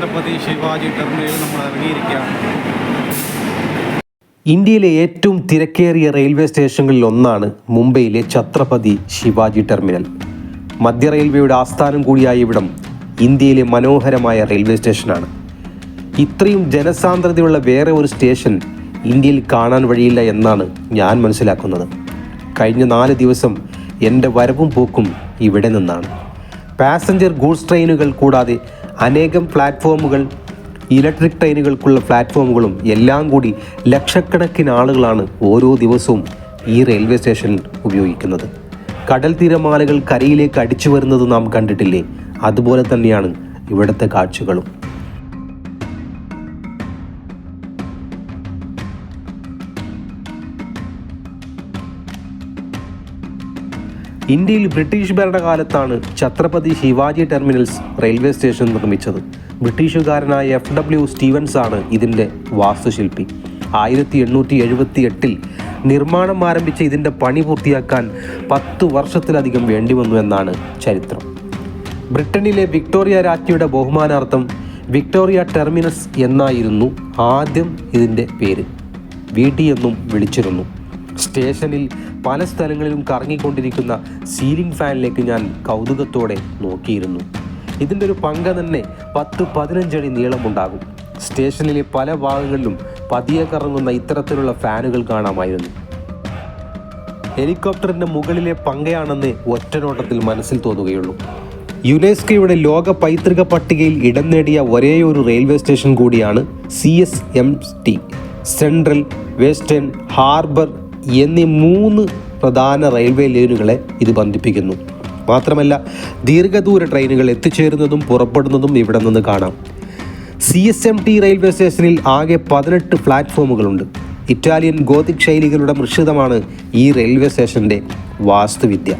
ഛത്രപതി ശിവാജി ടെർമിനലിൽ നമ്മൾ ഇറങ്ങിയിരിക്കുകയാണ്. ഇന്ത്യയിലെ ഏറ്റവും തിരക്കേറിയ റെയിൽവേ സ്റ്റേഷനുകളിൽ ഒന്നാണ് മുംബൈയിലെ ഛത്രപതി ശിവാജി ടെർമിനൽ. മധ്യ റെയിൽവേയുടെ ആസ്ഥാനം കൂടിയായ ഇവിടം ഇന്ത്യയിലെ മനോഹരമായ റെയിൽവേ സ്റ്റേഷനാണ്. ഇത്രയും ജനസാന്ദ്രതയുള്ള വേറെ ഒരു സ്റ്റേഷൻ ഇന്ത്യയിൽ കാണാൻ വഴിയില്ല എന്നാണ് ഞാൻ മനസ്സിലാക്കുന്നത്. കഴിഞ്ഞ നാല് ദിവസം എന്റെ വരവും പോക്കും ഇവിടെ നിന്നാണ്. പാസഞ്ചർ ഗൂഡ്സ് ട്രെയിനുകൾ കൂടാതെ അനേകം പ്ലാറ്റ്ഫോമുകൾ ഇലക്ട്രിക് ട്രെയിനുകൾക്കുള്ള പ്ലാറ്റ്ഫോമുകളും എല്ലാം കൂടി ലക്ഷക്കണക്കിന് ആളുകളാണ് ഓരോ ദിവസവും ഈ റെയിൽവേ സ്റ്റേഷനിൽ ഉപയോഗിക്കുന്നത്. കടൽ തീരമാലകൾ കരയിലേക്ക് അടിച്ചു വരുന്നത് നാം കണ്ടിട്ടില്ലേ? അതുപോലെ തന്നെയാണ് ഇവിടുത്തെ കാഴ്ചകളും. ഇന്ത്യയിൽ British ഭരണകാലത്താണ് Chhatrapati Shivaji terminals railway station നിർമ്മിച്ചത്. ബ്രിട്ടീഷുകാരനായ എഫ് ഡബ്ല്യു സ്റ്റീവൻസ് ആണ് ഇതിന്റെ വാസ്തുശില്പി. ആയിരത്തി എണ്ണൂറ്റി എഴുപത്തി എട്ടിൽ നിർമ്മാണം ആരംഭിച്ച ഇതിന്റെ പണി പൂർത്തിയാക്കാൻ പത്ത് വർഷത്തിലധികം വേണ്ടിവന്നു എന്നാണ് ചരിത്രം. ബ്രിട്ടനിലെ വിക്ടോറിയ രാജ്ഞിയുടെ ബഹുമാനാർത്ഥം വിക്ടോറിയ ടെർമിനസ് എന്നായിരുന്നു ആദ്യം ഇതിന്റെ പേര്. വി എന്നും വിളിച്ചിരുന്നു. സ്റ്റേഷനിൽ പല സ്ഥലങ്ങളിലും കറങ്ങിക്കൊണ്ടിരിക്കുന്ന സീലിംഗ് ഫാനിലേക്ക് ഞാൻ കൗതുകത്തോടെ നോക്കിയിരുന്നു. ഇതിന്റെ ഒരു പങ്ക തന്നെ പത്ത് പതിനഞ്ചടി നീളമുണ്ടാകും. സ്റ്റേഷനിലെ പല ഭാഗങ്ങളിലും പതിയെ കറങ്ങുന്ന ഇത്തരത്തിലുള്ള ഫാനുകൾ കാണാമായിരുന്നു. ഹെലികോപ്റ്ററിന്റെ മുകളിലെ പങ്കയാണെന്ന് ഒറ്റനോട്ടത്തിൽ മനസ്സിൽ തോന്നുകയുള്ളൂ. യുനെസ്കോയുടെ ലോക പൈതൃക പട്ടികയിൽ ഇടം നേടിയ ഒരേയൊരു റെയിൽവേ സ്റ്റേഷൻ കൂടിയാണ് C S M T. Central Western Harbour എന്നീ മൂന്ന് പ്രധാന റെയിൽവേ ലൈനുകളെ ഇത് ബന്ധിപ്പിക്കുന്നു. മാത്രമല്ല ദീർഘദൂര ട്രെയിനുകൾ എത്തിച്ചേരുന്നതും പുറപ്പെടുന്നതും ഇവിടെ നിന്ന് കാണാം. C S M T railway സ്റ്റേഷനിൽ ആകെ പതിനെട്ട് പ്ലാറ്റ്ഫോമുകളുണ്ട്. ഇറ്റാലിയൻ ഗോതിക് ശൈലികളുടെ മിശ്രിതമാണ് ഈ റെയിൽവേ സ്റ്റേഷന്റെ വാസ്തുവിദ്യ.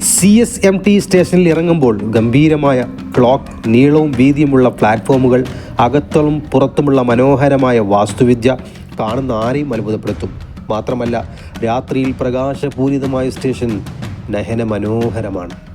സി എസ് എം ടി സ്റ്റേഷനിൽ ഇറങ്ങുമ്പോൾ ഗംഭീരമായ ക്ലോക്ക് നീളവും വീതിയുമുള്ള പ്ലാറ്റ്ഫോമുകൾ അകത്തളും പുറത്തുമുള്ള മനോഹരമായ വാസ്തുവിദ്യ കാണുന്ന ആരെയും അത്ഭുതപ്പെടുത്തും. മാത്രമല്ല രാത്രിയിൽ പ്രകാശപൂരിതമായ സ്റ്റേഷൻ നയന മനോഹരമാണ്